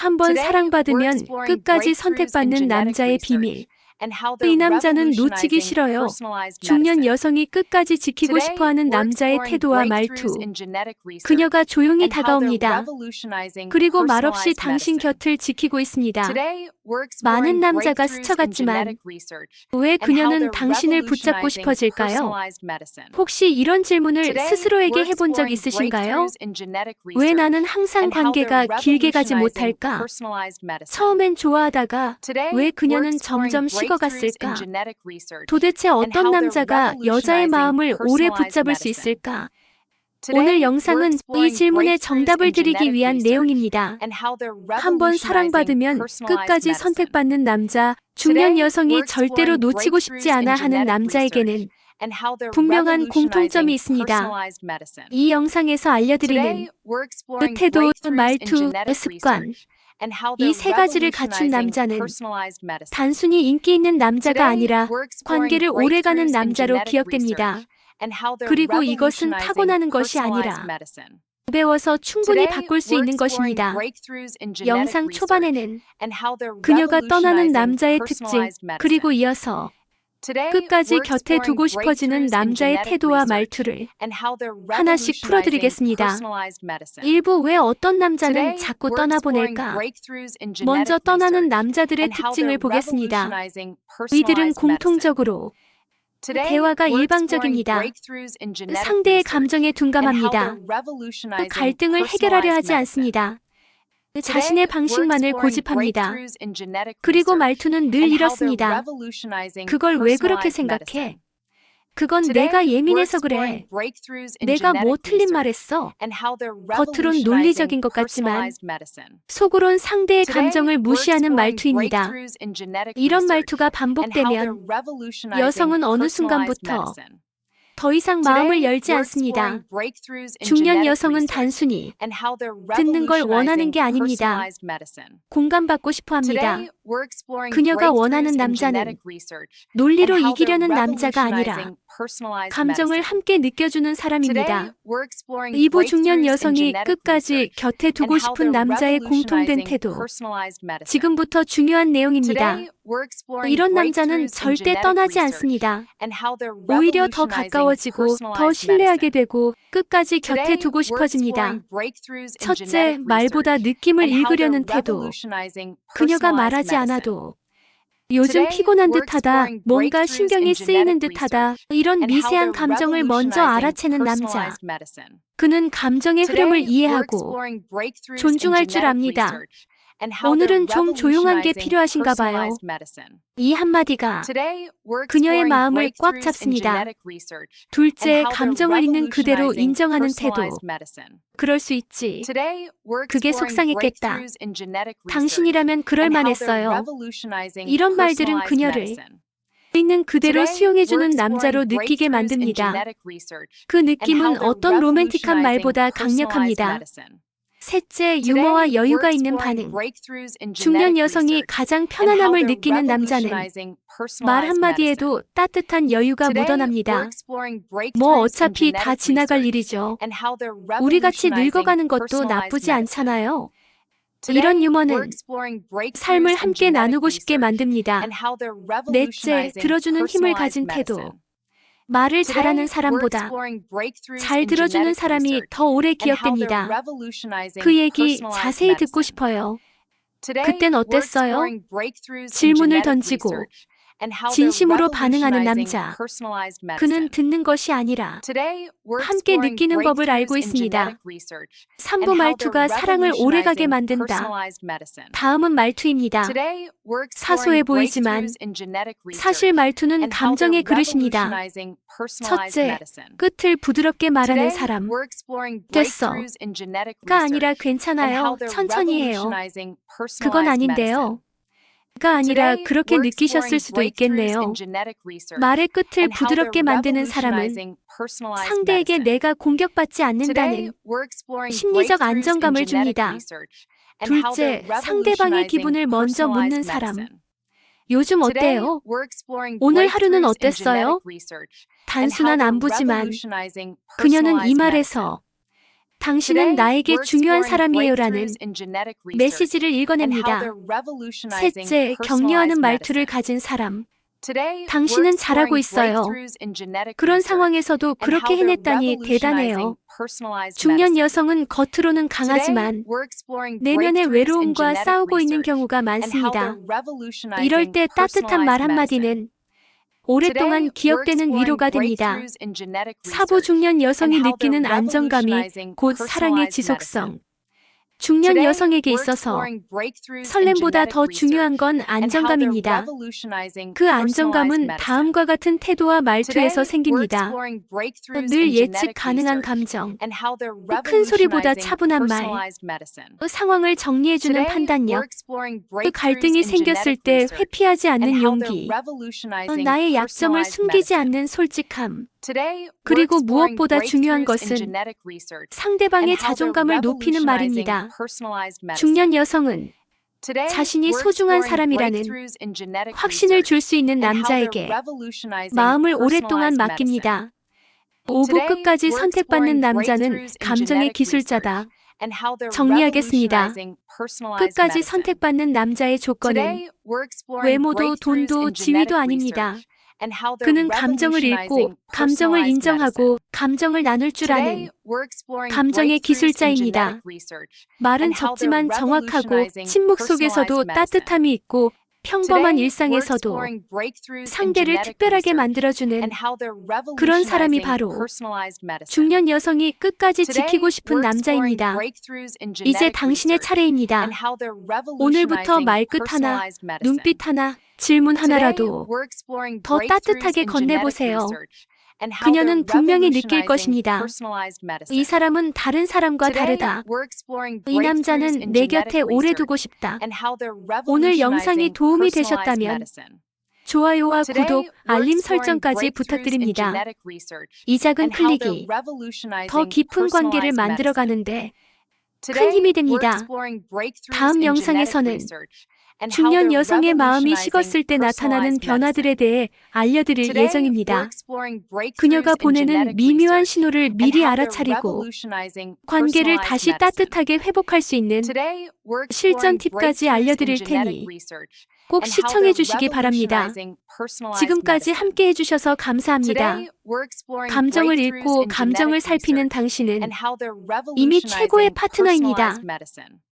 한번 사랑받으면 끝까지 선택받는 남자의 비밀. 이 남자는 놓치기 싫어요. 중년 여성이 끝까지 지키고 싶어 하는 남자의 태도와 말투. 그녀가 조용히 다가옵니다. 그리고 말없이 당신 곁을 지키고 있습니다. 많은 남자가 스쳐갔지만 왜 그녀는 당신을 붙잡고 싶어질까요? 혹시 이런 질문을 스스로에게 해본 적 있으신가요? 왜 나는 항상 관계가 길게 가지 못할까? 처음엔 좋아하다가 왜 그녀는 점점 식어갔을까? 도대체 어떤 남자가 여자의 마음을 오래 붙잡을 수 있을까? 오늘 영상은 이 질문에 정답을 드리기 위한 내용입니다. 한번 사랑받으면 끝까지 선택받는 남자, 중년 여성이 절대로 놓치고 싶지 않아 하는 남자에게는 분명한 공통점이 있습니다. 이 영상에서 알려드리는 그 태도, 말투, 습관, 이 세 가지를 갖춘 남자는 단순히 인기 있는 남자가 아니라 관계를 오래가는 남자로 기억됩니다. 그리고 이것은 타고나는 것이 아니라 배워서 충분히 바꿀 수 있는 것입니다. 영상 초반에는 그녀가 떠나는 남자의 특징, 그리고 이어서 끝까지 곁에 두고 싶어지는 남자의 태도와 말투를 하나씩 풀어드리겠습니다. 일부 왜 어떤 남자는 자꾸 떠나보낼까? 먼저 떠나는 남자들의 특징을 보겠습니다. 이들은 공통적으로 대화가 일방적입니다. 상대의 감정에 둔감합니다. 그 갈등을 해결하려 하지 않습니다. 자신의 방식만을 고집합니다. 그리고 말투는 늘 이렇습니다. 그걸 왜 그렇게 생각해? 그건 내가 예민해서 그래. 내가 뭐 틀린 말 했어? 겉으론 논리적인 것 같지만 속으론 상대의 감정을 무시하는 말투입니다. 이런 말투가 반복되면 여성은 어느 순간부터 더 이상 마음을 열지 않습니다. 중년 여성은 단순히 듣는 걸 원하는 게 아닙니다. 공감받고 싶어 합니다. 그녀가 원하는 남자는 논리로 이기려는 남자가 아니라 감정을 함께 느껴주는 사람입니다. 이부 중년 여성이 끝까지 곁에 두고 싶은 남자의 공통된 태도. 지금부터 중요한 내용입니다. 이런 남자는 절대 떠나지 않습니다. 오히려 더 가까워지고 더 신뢰하게 되고 끝까지 곁에 두고 싶어집니다. 첫째, 말보다 느낌을 읽으려는 태도. 그녀가 말하지 않아도 요즘 피곤한 듯하다, 뭔가 신경이 쓰이는 듯하다, 이런 미세한 감정을 먼저 알아채는 남자. 그는 감정의 흐름을 이해하고 존중할 줄 압니다. 오늘은 좀 조용한 게 필요하신가 봐요. 이 한마디가 그녀의 마음을 꽉 잡습니다. 둘째, 감정을 있는 그대로 인정하는 태도. 그럴 수 있지. 그게 속상했겠다. 당신이라면 그럴 만했어요. 이런 말들은 그녀를 있는 그대로 수용해주는 남자로 느끼게 만듭니다. 그 느낌은 어떤 로맨틱한 말보다 강력합니다. 셋째, 유머와 여유가 있는 반응. 중년 여성이 가장 편안함을 느끼는 남자는 말 한마디에도 따뜻한 여유가 묻어납니다. 뭐 어차피 다 지나갈 일이죠. 우리 같이 늙어가는 것도 나쁘지 않잖아요. 이런 유머는 삶을 함께 나누고 싶게 만듭니다. 넷째, 들어주는 힘을 가진 태도. 말을 잘하는 사람보다 잘 들어주는 사람이 더 오래 기억됩니다. 그 얘기 자세히 듣고 싶어요. 그땐 어땠어요? 질문을 던지고 진심으로 반응하는 남자. 그는 듣는 것이 아니라 함께 느끼는 법을 알고 있습니다. 삼부 말투가 사랑을 오래가게 만든다. 다음은 말투입니다. 사소해 보이지만 사실 말투는 감정의 그릇입니다. 첫째, 끝을 부드럽게 말하는 사람. 됐어. 가 아니라 괜찮아요. 천천히 해요. 그건 아닌데요. 가 아니라 그렇게 느끼셨을 수도 있겠네요. 말의 끝을 부드럽게 만드는 사람은 상대에게 내가 공격받지 않는다는 심리적 안정감을 줍니다. 둘째, 상대방의 기분을 먼저 묻는 사람. 요즘 어때요? 오늘 하루는 어땠어요? 단순한 안부지만 그녀는 이 말에서 당신은 나에게 중요한 사람이에요라는 메시지를 읽어냅니다. 셋째, 격려하는 말투를 가진 사람. 당신은 잘하고 있어요. 그런 상황에서도 그렇게 해냈다니 대단해요. 중년 여성은 겉으로는 강하지만 내면의 외로움과 싸우고 있는 경우가 많습니다. 이럴 때 따뜻한 말 한마디는 오랫동안 기억되는 위로가 됩니다. 사부 중년 여성이 느끼는 안정감이 곧 사랑의 지속성. 중년 여성에게 있어서 설렘보다 더 중요한 건 안정감입니다. 그 안정감은 다음과 같은 태도와 말투에서 생깁니다. 늘 예측 가능한 감정, 큰 소리보다 차분한 말, 그 상황을 정리해주는 판단력, 그 갈등이 생겼을 때 회피하지 않는 용기, 어, 나의 약점을 숨기지 않는 솔직함, 그리고 무엇보다 중요한 것은 상대방의 자존감을 높이는 말입니다. 중년 여성은 자신이 소중한 사람이라는 확신을 줄 수 있는 남자에게 마음을 오랫동안 맡깁니다. 5부 끝까지 선택받는 남자는 감정의 기술자다. 정리하겠습니다. 끝까지 선택받는 남자의 조건은 외모도 돈도 지위도 아닙니다. 그는 감정을 읽고 감정을 인정하고 감정을 나눌 줄 아는 감정의 기술자입니다. 말은 적지만 정확하고 침묵 속에서도 따뜻함이 있고 평범한 일상에서도 상대를 특별하게 만들어주는 그런 사람이 바로 중년 여성이 끝까지 지키고 싶은 남자입니다. 이제 당신의 차례입니다. 오늘부터 말끝 하나, 눈빛 하나, 질문 하나라도 더 따뜻하게 건네보세요. 그녀는 분명히 느낄 것입니다. 이 사람은 다른 사람과 다르다. 이 남자는 내 곁에 오래 두고 싶다. 오늘 영상이 도움이 되셨다면 좋아요와 구독, 알림 설정까지 부탁드립니다. 이 작은 클릭이 더 깊은 관계를 만들어가는데 큰 힘이 됩니다. 다음 영상에서는 중년 여성의 마음이 식었을 때 나타나는 변화들에 대해 알려드릴 예정입니다. 그녀가 보내는 미묘한 신호를 미리 알아차리고 관계를 다시 따뜻하게 회복할 수 있는 실전 팁까지 알려드릴 테니 꼭 시청해 주시기 바랍니다. 지금까지 함께 해주셔서 감사합니다. 감정을 읽고 감정을 살피는 당신은 이미 최고의 파트너입니다.